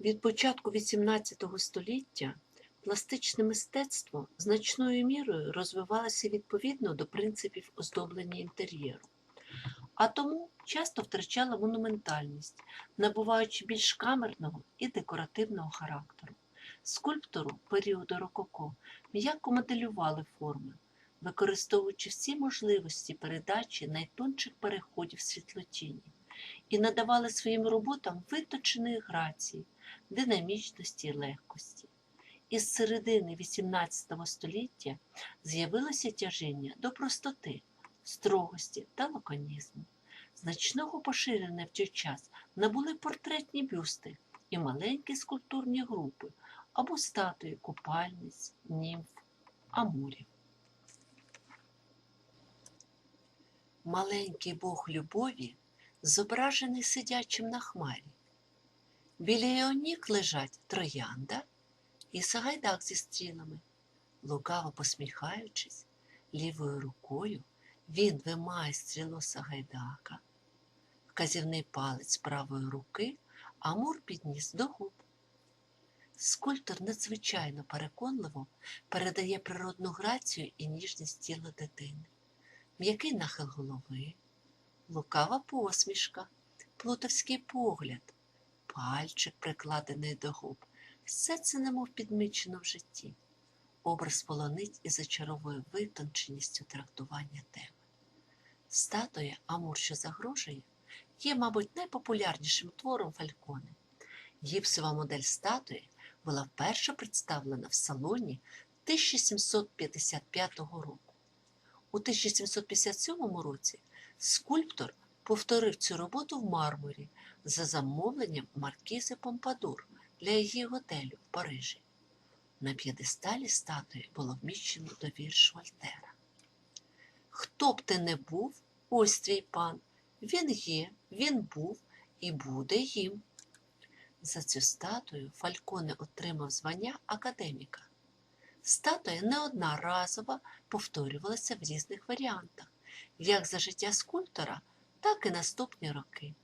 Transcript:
Від початку XVIII століття пластичне мистецтво значною мірою розвивалося відповідно до принципів оздоблення інтер'єру, а тому часто втрачало монументальність, набуваючи більш камерного і декоративного характеру. Скульптору періоду рококо м'яко моделювали форми, використовуючи всі можливості передачі найтонших переходів світлотіні, і надавали своїм роботам виточеної грації, динамічності і легкості. Із середини XVIII століття з'явилося тяжіння до простоти, строгості та лаконізму. Значного поширення в той час набули портретні бюсти і маленькі скульптурні групи або статуї купальниць, німф, амурів. Маленький бог любові зображений сидячим на хмарі. Біля його ніг лежать троянда і сагайдак зі стрілами. Лукаво посміхаючись, лівою рукою він вимає стрілу сагайдака, вказівний палець правої руки, Амур підніс до губ. Скульптор надзвичайно переконливо передає природну грацію і ніжність тіла дитини, м'який нахил голови, лукава посмішка, плутовський погляд, пальчик, прикладений до губ. Все це немов підмічено в житті. Образ полонить і зачаровує витонченістю трактування теми. Статуя Амур, що загрожує, є, мабуть, найпопулярнішим твором Фальконе. Гіпсова модель статуї була вперше представлена в салоні 1755 року. У 1757 році скульптор повторив цю роботу в мармурі за замовленням маркізи Помпадур для її готелю в Парижі. На п'єдесталі статуї було вміщено до вірш Вольтера. Хто б ти не був, ось твій пан, він є, він був і буде їм. За цю статую Фальконе отримав звання академіка. Статуя неодноразово повторювалася в різних варіантах, як за життя скульптора, так і наступні роки.